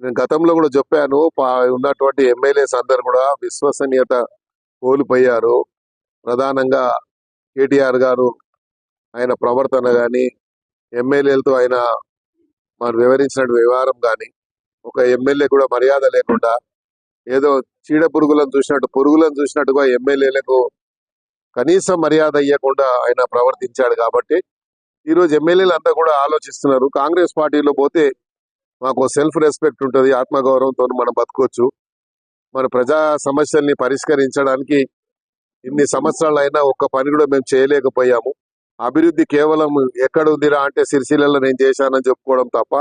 నేను గతంలో కూడా చెప్పాను ఉన్నటువంటి ఎమ్మెల్యేస్ అందరు కూడా విశ్వసనీయత కోల్పోయారు. ప్రధానంగా కేటీఆర్ గారు ఆయన ప్రవర్తన కానీ ఎమ్మెల్యేలతో ఆయన మనం వివరించిన వ్యవహారం కానీ ఒక ఎమ్మెల్యే కూడా మర్యాద లేకుండా ఏదో చీడ పురుగులను చూసినట్టు పురుగులను చూసినట్టుగా ఎమ్మెల్యేలకు కనీసం మర్యాద ఇవ్వకుండా ఆయన ప్రవర్తించాడు కాబట్టి ఈ రోజు ఎమ్మెల్యేలు అంతా కూడా ఆలోచిస్తున్నారు. కాంగ్రెస్ పార్టీలో పోతే మాకు సెల్ఫ్ రెస్పెక్ట్ ఉంటుంది ఆత్మగౌరవంతో మనం బతకొచ్చు. మన ప్రజా సమస్యల్ని పరిష్కరించడానికి ఇన్ని సంవత్సరాలు అయినా ఒక్క పని కూడా మేము చేయలేకపోయాము. అభివృద్ధి కేవలం ఎక్కడ ఉందిరా అంటే సిరిసిల్లలో నేను చేశానని చెప్పుకోవడం తప్ప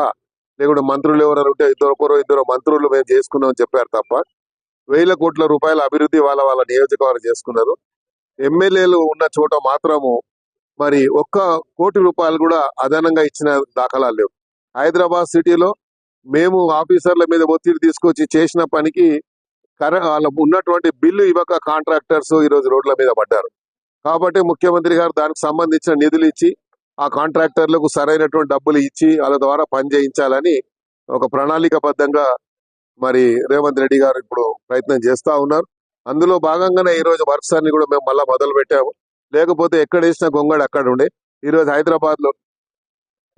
లేకుంటే మంత్రులు ఎవరైనా ఉంటే ఇద్దరు ఇద్దరు మంత్రులు మేము చేసుకున్నామని చెప్పారు తప్ప వేల కోట్ల రూపాయల అభివృద్ధి వాళ్ళ వాళ్ళ నియోజకవర్గం చేసుకున్నారు. ఎమ్మెల్యేలు ఉన్న చోట మాత్రము మరి ఒక్క కోటి రూపాయలు కూడా అదనంగా ఇచ్చిన దాఖలాలు లేవు. హైదరాబాద్ సిటీలో మేము ఆఫీసర్ల మీద ఒత్తిడి తీసుకొచ్చి చేసిన పనికి వాళ్ళ ఉన్నటువంటి బిల్లు ఇవ్వక కాంట్రాక్టర్స్ ఈ రోజు రోడ్ల మీద పడ్డారు. కాబట్టి ముఖ్యమంత్రి గారు దానికి సంబంధించిన నిధులు ఇచ్చి ఆ కాంట్రాక్టర్లకు సరైనటువంటి డబ్బులు ఇచ్చి వాళ్ళ ద్వారా పనిచేయించాలని ఒక ఒక ప్రణాళికబద్ధంగా మరి రేవంత్ రెడ్డి గారు ఇప్పుడు ప్రయత్నం చేస్తా ఉన్నారు. అందులో భాగంగానే ఈ రోజు వర్క్స్ అన్ని కూడా మేము మళ్ళీ మొదలు పెట్టాము. లేకపోతే ఎక్కడ వేసిన గొంగడు అక్కడ ఉండే. ఈ రోజు హైదరాబాద్లో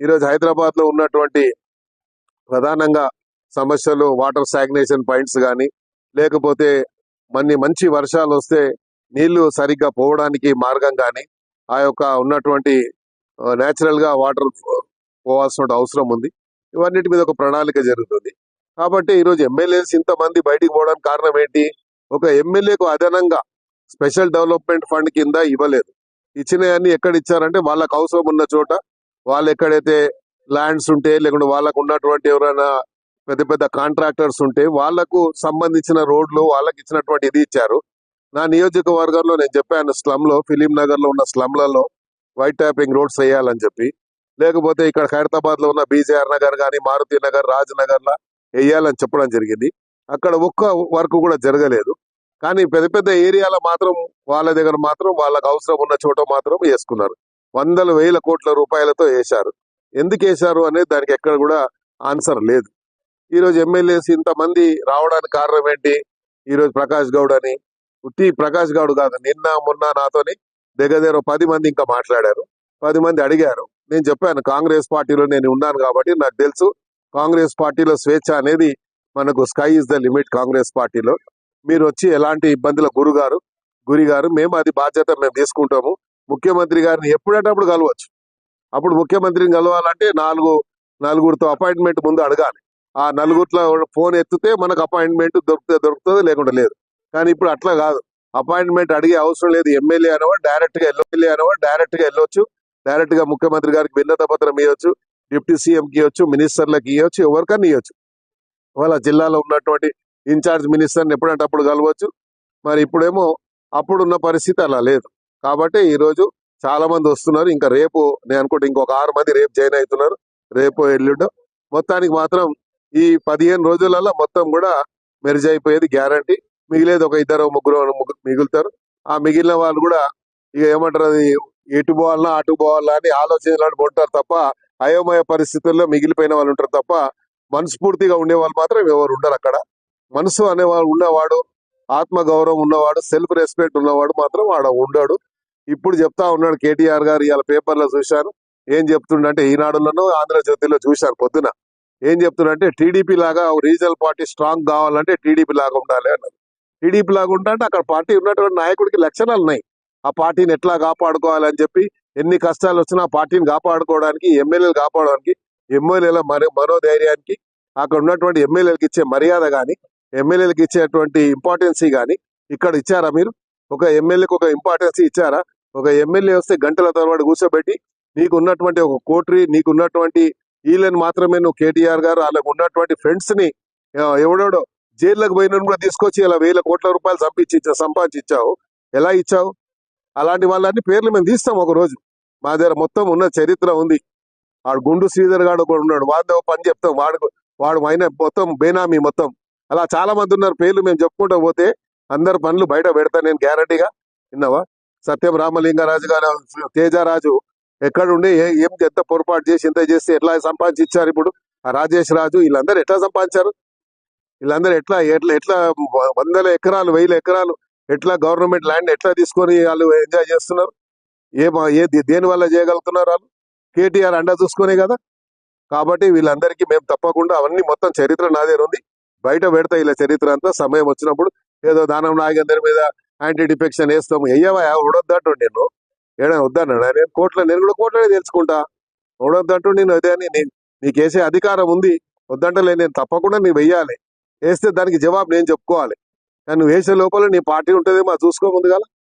ఈ రోజు హైదరాబాద్లో ఉన్నటువంటి ప్రధానంగా సమస్యలు వాటర్ సాగ్నేషన్ పాయింట్స్ కానీ లేకపోతే మన్ని మంచి వర్షాలు వస్తే నీళ్ళు సరిగ్గా పోవడానికి మార్గం కానీ ఆ యొక్క ఉన్నటువంటి నేచురల్గా వాటర్ పోవాల్సిన అవసరం ఉంది. ఇవన్నిటి మీద ఒక ప్రణాళిక జరుగుతుంది. కాబట్టి ఈ రోజు ఎమ్మెల్యేస్ ఇంతమంది బయటికి పోవడానికి కారణం ఏంటి? ఒక ఎమ్మెల్యేకు అదనంగా స్పెషల్ డెవలప్మెంట్ ఫండ్ కింద ఇవ్వలేదు. ఇచ్చినవన్నీ ఎక్కడ ఇచ్చారంటే వాళ్ళకు అవసరం ఉన్న చోట వాళ్ళు ఎక్కడైతే ల్యాండ్స్ ఉంటే లేకుంటే వాళ్ళకు ఉన్నటువంటి ఎవరైనా పెద్ద పెద్ద కాంట్రాక్టర్స్ ఉంటే వాళ్ళకు సంబంధించిన రోడ్లు వాళ్ళకి ఇచ్చినటువంటి ఇది ఇచ్చారు. నా నియోజకవర్గంలో నేను చెప్పాను స్లమ్లో ఫిలిం నగర్లో ఉన్న స్లమ్లలో వైట్ ట్యాపింగ్ రోడ్స్ వేయాలని చెప్పి. లేకపోతే ఇక్కడ హైదరాబాద్లో ఉన్న బీజేఆర్ నగర్ కానీ మారుతి నగర్ రాజ్ నగర్ లా వేయాలని చెప్పడం జరిగింది. అక్కడ ఒక్క వర్క్ కూడా జరగలేదు. కానీ పెద్ద పెద్ద ఏరియాల మాత్రం వాళ్ళ దగ్గర మాత్రం వాళ్ళకు అవసరం ఉన్న చోట మాత్రం వేసుకున్నారు. వందల వేల కోట్ల రూపాయలతో వేశారు. ఎందుకు వేశారు అనేది దానికి ఎక్కడ కూడా ఆన్సర్ లేదు. ఈ రోజు ఎమ్మెల్యేస్ ఇంతమంది రావడానికి కారణం ఏంటి? ఈ రోజు ప్రకాష్ గౌడ్ అని. ఉట్టి ప్రకాష్ గౌడ్ కాదు నిన్న మొన్న నాతోని దగ్గర పది మంది ఇంకా మాట్లాడారు. పది మంది అడిగారు. నేను చెప్పాను కాంగ్రెస్ పార్టీలో నేను ఉన్నాను కాబట్టి నాకు తెలుసు కాంగ్రెస్ పార్టీలో స్వేచ్ఛ అనేది మనకు sky is the limit Congress పార్టీలో. మీరు వచ్చి ఎలాంటి ఇబ్బందుల గురుగారు గురి గారు మేము అది బాధ్యత మేము తీసుకుంటాము. ముఖ్యమంత్రి గారిని ఎప్పుడేటప్పుడు కలవచ్చు? అప్పుడు ముఖ్యమంత్రిని కలవాలంటే నాలుగు నలుగురితో అపాయింట్మెంట్ ముందు అడగాలి. ఆ నలుగురిలో ఫోన్ ఎత్తితే మనకు అపాయింట్మెంట్ దొరికితే దొరుకుతుంది లేకుండా లేదు. కానీ ఇప్పుడు అట్లా కాదు. అపాయింట్మెంట్ అడిగే అవసరం లేదు. ఎమ్మెల్యే అనేవాడు డైరెక్ట్గా ఎమ్మెల్యే అనేవాడు డైరెక్ట్గా వెళ్ళొచ్చు. డైరెక్ట్గా ముఖ్యమంత్రి గారికి భిన్నత పత్రం ఇవ్వచ్చు. డిప్యూటీ సీఎంకి ఇవ్వచ్చు. మినిస్టర్లకు ఇవ్వచ్చు. ఎవరికన్నా ఇవ్వచ్చు. వాళ్ళ జిల్లాలో ఉన్నటువంటి ఇన్ఛార్జ్ మినిస్టర్ని ఎప్పుడంటే అప్పుడు కలవచ్చు. మరి ఇప్పుడేమో అప్పుడున్న పరిస్థితి అలా లేదు. కాబట్టి ఈ రోజు చాలా మంది వస్తున్నారు. ఇంకా రేపు నేను అనుకుంటే ఇంకొక ఆరు మంది రేపు జాయిన్ అవుతున్నారు. రేపు ఎల్లుడు. మొత్తానికి మాత్రం ఈ పదిహేను రోజులలో మొత్తం కూడా మెరిజ్ అయిపోయేది గ్యారంటీ మిగిలేదు ఒక ఇద్దరు ముగ్గురు ముగ్గురు మిగులుతారు. ఆ మిగిలిన వాళ్ళు కూడా ఇక ఏమంటారు అది? ఎటు పోవాలన్నా అటు పోవాలా అని ఆలోచనలు ఉంటారు తప్ప అయోమయ పరిస్థితుల్లో మిగిలిపోయిన వాళ్ళు ఉంటారు తప్ప మనస్ఫూర్తిగా ఉండే వాళ్ళు మాత్రం ఎవరు ఉండరు అక్కడ. మనసు అనేవాడు ఉన్నవాడు ఆత్మ గౌరవం ఉన్నవాడు సెల్ఫ్ రెస్పెక్ట్ ఉన్నవాడు మాత్రం వాడు ఉండడు. ఇప్పుడు చెప్తా ఉన్నాడు కేటీఆర్ గారు ఇవాళ పేపర్లో చూశాను. ఏం చెప్తుండంటే ఈనాడులోనూ ఆంధ్రజ్యోతిలో చూశాను పొద్దున. ఏం చెప్తుండంటే టీడీపీ లాగా రీజనల్ పార్టీ స్ట్రాంగ్ కావాలంటే టీడీపీ లాగా ఉండాలి అన్నారు. టీడీపీ లాగా ఉంటా అక్కడ పార్టీ ఉన్నటువంటి నాయకుడికి లక్షణాలు ఉన్నాయి. ఆ పార్టీని ఎట్లా కాపాడుకోవాలని చెప్పి ఎన్ని కష్టాలు వచ్చినా ఆ పార్టీని కాపాడుకోవడానికి ఎమ్మెల్యేలు కాపాడడానికి ఎమ్మెల్యేల మరో మనోధైర్యానికి అక్కడ ఉన్నటువంటి ఎమ్మెల్యేలకు ఇచ్చే మర్యాద కానీ ఎమ్మెల్యేలకు ఇచ్చేటువంటి ఇంపార్టెన్సీ కానీ ఇక్కడ ఇచ్చారా మీరు? ఒక ఎమ్మెల్యేకి ఒక ఇంపార్టెన్సీ ఇచ్చారా? ఒక ఎమ్మెల్యే వస్తే గంటల తర్వాత కూర్చోబెట్టి నీకు ఉన్నటువంటి ఒక కోటరీ నీకు ఉన్నటువంటి వీళ్ళని మాత్రమే నువ్వు కేటీఆర్ గారు వాళ్ళకు ఉన్నటువంటి ఫ్రెండ్స్ని ఎవడెవడో జైల్లోకి పోయిన కూడా తీసుకొచ్చి ఇలా వేల కోట్ల రూపాయలు సంపించి సంపాదించావు ఎలా ఇచ్చావు? అలాంటి వాళ్ళని పేర్లు మేము తీస్తాం ఒక రోజు మా దగ్గర మొత్తం ఉన్న చరిత్ర ఉంది. వాడు గుండు శ్రీధర్ గాడు ఒకడు ఉన్నాడు. వాడితో పని చెప్తాం. వాడు వాడు ఆయన మొత్తం బేనామీ మొత్తం. అలా చాలా మంది ఉన్నారు. పేర్లు మేము చెప్పుకుంటూ పోతే అందరు పనులు బయట పెడతా నేను గ్యారంటీగా విన్నావా? సత్యం రామలింగారాజు గారు తేజరాజు ఎక్కడుండి ఏం ఎంత పొరపాటు చేసి ఇంత చేస్తే ఎట్లా సంపాదించారు ఇప్పుడు? ఆ రాజేష్ రాజు వీళ్ళందరూ ఎట్లా సంపాదించారు? వీళ్ళందరూ ఎట్లా ఎట్లా ఎట్లా వందల ఎకరాలు వేల ఎకరాలు ఎట్లా గవర్నమెంట్ ల్యాండ్ ఎట్లా తీసుకొని వాళ్ళు ఎంజాయ్ చేస్తున్నారు? ఏ ఏ దేని వల్ల చేయగలుగుతున్నారు వాళ్ళు? కేటీఆర్ అండ చూసుకునే కదా. కాబట్టి వీళ్ళందరికీ మేము తప్పకుండా అవన్నీ మొత్తం చరిత్ర నా దగ్గర ఉంది. బయట పెడతా ఇలా చరిత్ర అంతా సమయం వచ్చినప్పుడు ఏదో దానం నాగేందర్ మీద యాంటీ డిఫెక్షన్ వేస్తాము. అయ్యవా ఉడొద్దంటు నేను ఏడా వద్దన్నాడు నేను కోట్ల నేను కూడా కోట్లనే తెలుసుకుంటా. ఉడొద్దంటూ నేను అదే అని నేను నీకు వేసే అధికారం ఉంది. వద్దంటలే నేను తప్పకుండా నీకు వెయ్యాలి. వేస్తే దానికి జవాబు నేను చెప్పుకోవాలి. కానీ నువ్వు వేసే లోపల నీ పార్టీ ఉంటుంది మా చూసుకో కదా